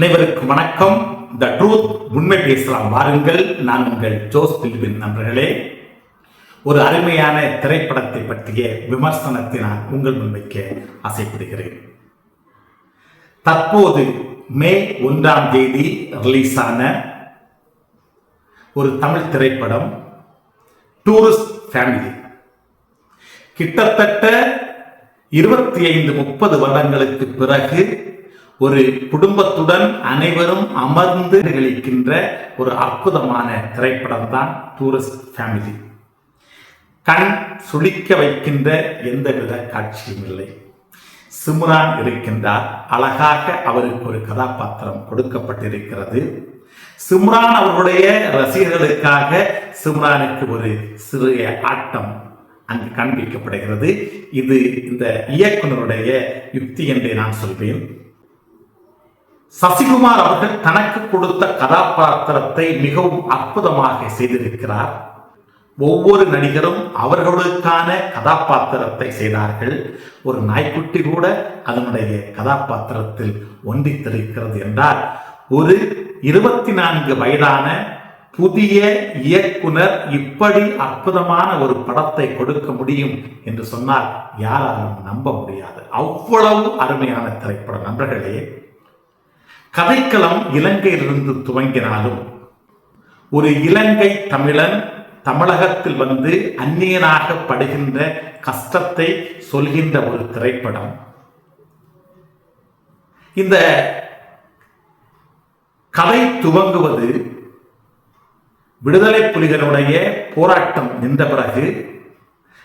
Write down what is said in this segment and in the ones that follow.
அனைவருக்கும் வணக்கம். The truth உண்மை பேசலாம். வாருங்கள். நான் உங்கள் ஜோஸ் பில்பின் நண்பர்களே. ஒரு அருமையான திரைப்படத்தை பற்றிய விமர்சனத்தை நான் உங்கள் முன்வைக்க ஆசைப்படுகிறேன். தற்போது மே ஒன்றாம் தேதி ரிலீஸ் ஆன ஒரு தமிழ் திரைப்படம் டூரிஸ்ட் ஃபேமிலி கிட்டத்தட்ட இருபத்தி ஐந்து முப்பது வருடங்களுக்கு பிறகு ஒரு குடும்பத்துடன் அனைவரும் அமர்ந்து நிகழிக்கின்ற ஒரு அற்புதமான திரைப்படம் தான் டூரிஸ்ட் ஃபேமிலி கண் சுளிக்க வைக்கின்ற எந்தவித காட்சியும் இல்லை. சிம்ரான் இருக்கின்றார். அழகாக அவருக்கு ஒரு கதாபாத்திரம் கொடுக்கப்பட்டிருக்கிறது. சிம்ரான் அவருடைய ரசிகர்களுக்காக சிம்ரானுக்கு ஒரு சிறிய ஆட்டம் அங்கு காண்பிக்கப்படுகிறது. இது இந்த இயக்குனருடைய யுக்தி என்றே நான் சொல்வேன். சசிகுமார் அவர்கள் தனக்கு கொடுத்த கதாபாத்திரத்தை மிகவும் அற்புதமாக செய்திருக்கிறார். ஒவ்வொரு நடிகரும் அவர்களுக்கான கதாபாத்திரத்தை செய்தார்கள். ஒரு நாய்க்குட்டி கூட அதனுடைய கதாபாத்திரத்தில் ஒன்றித்திருக்கிறது என்றால் ஒரு இருபத்தி நான்கு வயதான புதிய இயக்குனர் இப்படி அற்புதமான ஒரு படத்தை கொடுக்க முடியும் என்று சொன்னால் யாராலும் நம்ப முடியாது. அவ்வளவு அருமையான திரைப்படம் நண்பர்களே கதைக்களம் இலங்கையிலிருந்து துவங்கினாலும் ஒரு இலங்கை தமிழன் தமிழகத்தில் வந்து அந்நியனாக படுகின்ற கஷ்டத்தை சொல்கின்ற ஒரு திரைப்படம். இந்த கதை துவங்குவது விடுதலை புலிகளுடைய போராட்டம் நின்ற பிறகு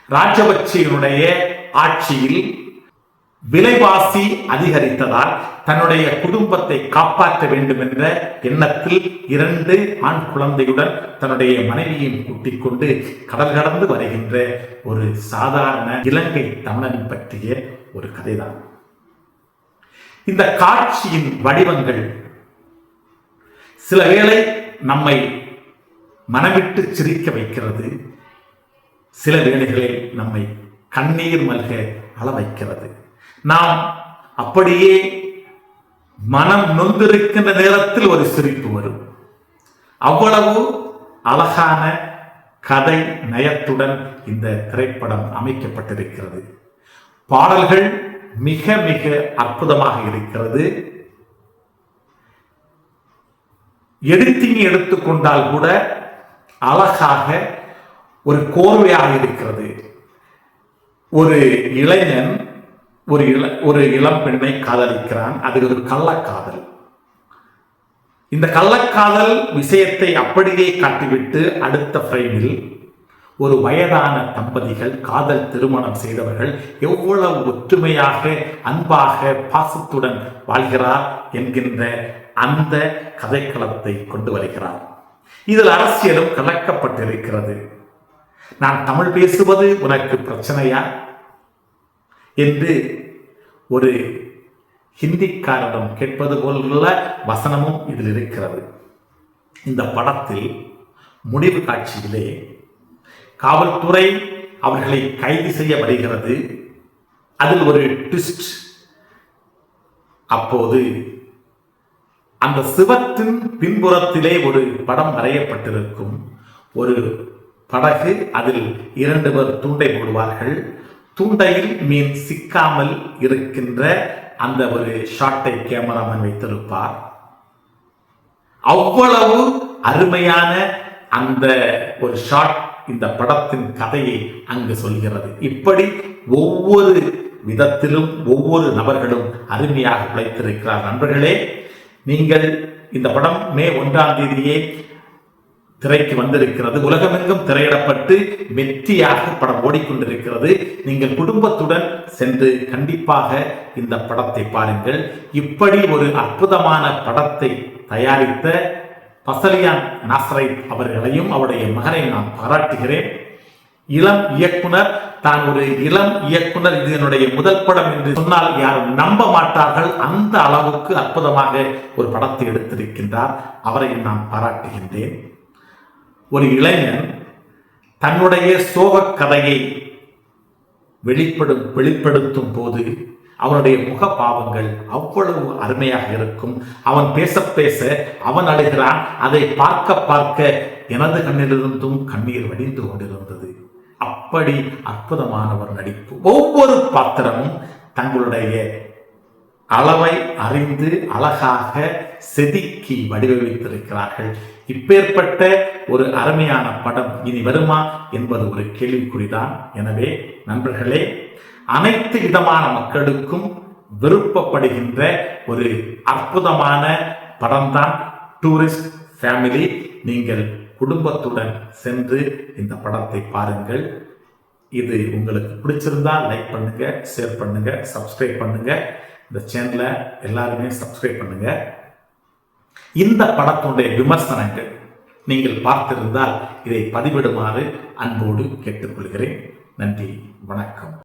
ராஜபக்சேனுடைய ஆட்சியில் விலைவாசி அதிகரித்ததால் தன்னுடைய குடும்பத்தை காப்பாற்ற வேண்டும் என்ற எண்ணத்தில் இரண்டு ஆண் குழந்தையுடன் தன்னுடைய மனைவியையும் கூட்டிக் கொண்டு கடல் கடந்து வருகின்ற ஒரு சாதாரண இலங்கை தமிழன் பற்றிய ஒரு கதைதான். இந்த காட்சியின் வடிவங்கள் சில வேளை நம்மை மனவிட்டு சிரிக்க வைக்கிறது சில வேளைகளில் நம்மை கண்ணீர் மல்க அள வைக்கிறது. நாம் அப்படியே மனம் நொந்திருக்கின்ற நேரத்தில் ஒரு சிரிப்பு வரும். அவ்வளவு அழகான கதை நயத்துடன் இந்த திரைப்படம் அமைக்கப்பட்டிருக்கிறது. பாடல்கள் மிக மிக அற்புதமாக இருக்கிறது. எடிட்டிங் எடுத்துக்கொண்டால் கூட அழகாக ஒரு கோர்வையாக இருக்கிறது. ஒரு இளைஞன் ஒரு இள ஒரு இளம் பெண்ணை காதலிக்கிறான். அது ஒரு கள்ளக்காதல். இந்த கள்ளக்காதல் விஷயத்தை அப்படியே காட்டிவிட்டு அடுத்த ஃப்ரேமில் ஒரு வயதான தம்பதிகள் காதல் திருமணம் செய்தவர்கள் எவ்வளவு ஒற்றுமையாக அன்பாக பாசத்துடன் வாழ்கிறார் என்கின்ற அந்த கதைக்களத்தை கொண்டு வருகிறார். இதில் அரசியலும் கலக்கப்பட்டிருக்கிறது. நான் தமிழ் பேசுவது உனக்கு பிரச்சனையா? என்று ஒரு ஹிந்திக்காரனும் கேட்பது போலுள்ள வசனமும் இதில் இருக்கிறது. இந்த படத்தில் முடிவு காட்சியிலே காவல்துறை அவர்களை கைது செய்ய வருகிறது. அதில் ஒரு ட்விஸ்ட் அப்போது அந்த சிவத்தின் பின்புறத்திலே ஒரு படம் வரையப்பட்டிருக்கும். ஒரு படகு அதில் இரண்டு பேர் தூண்டை போடுவார்கள். தூண்டையில் மீன் சிக்காமல் இருக்கின்ற அந்த ஒரு ஷாட்டை கேமராமேன் வைத்திருப்பார். அவ்வளவு அருமையான அந்த ஒரு ஷாட் இந்த படத்தின் கதையை அங்கு சொல்கிறது. இப்படி ஒவ்வொரு விதத்திலும் ஒவ்வொரு நபர்களும் அருமையாக உழைத்திருக்கிறார். நண்பர்களே நீங்கள் இந்த படம் மே ஒன்றாம் தேதியே திரைக்கு வந்திருக்கிறது. உலகமெங்கும் திரையிடப்பட்டு வெற்றியாக படம் ஓடிக்கொண்டிருக்கிறது. நீங்கள் குடும்பத்துடன் சென்று கண்டிப்பாக இந்த படத்தை பாருங்கள். இப்படி ஒரு அற்புதமான படத்தை தயாரித்த பசலியான் நாசரை அவர்களையும் அவருடைய மகனை நான் பாராட்டுகிறேன். இளம் இயக்குனர் தான் ஒரு இளம் இயக்குனர். இது என்னுடைய முதல் படம் என்று சொன்னால் யாரும் நம்ப மாட்டார்கள். அந்த அளவுக்கு அற்புதமாக ஒரு படத்தை எடுத்திருக்கின்றார். அவரையும் நான் பாராட்டுகின்றேன். ஒரு இளைஞன் தன்னுடைய சோகக் கதையை வெளிப்படும் வெளிப்படுத்தும் போது அவனுடைய முக பாவங்கள் அவ்வளவு அருமையாக இருக்கும். அவன் பேச பேச அவன் அழுகிறான். அதை பார்க்க பார்க்க எனது கண்ணிலிருந்தும் கண்ணீர் வடிந்து கொண்டிருந்தது. அப்படி அற்புதமானவர் நடிப்பு. ஒவ்வொரு பாத்திரமும் தங்களுடைய அளவை அறிந்து அழகாக செதுக்கி வடிவமைத்திருக்கிறார்கள். இப்பேற்பட்ட ஒரு அருமையான படம் இனி வருமா என்பது ஒரு கேள்விக்குறிதான். எனவே நண்பர்களே அனைத்து விதமான மக்களுக்கும் விருப்பப்படுகின்ற ஒரு அற்புதமான படம்தான் டூரிஸ்ட் ஃபேமிலி. நீங்கள் குடும்பத்துடன் சென்று இந்த படத்தை பாருங்கள். இது உங்களுக்கு பிடிச்சிருந்தா லைக் பண்ணுங்க ஷேர் பண்ணுங்க சப்ஸ்கிரைப் பண்ணுங்க. இந்த சேனலை எல்லாருமே சப்ஸ்கிரைப் பண்ணுங்க. இந்த படத்துடைய விமர்சனங்கள் நீங்கள் பார்த்திருந்தால் இதை பதிவிடுமாறு அன்போடு கேட்டுக்கொள்கிறேன். நன்றி வணக்கம்.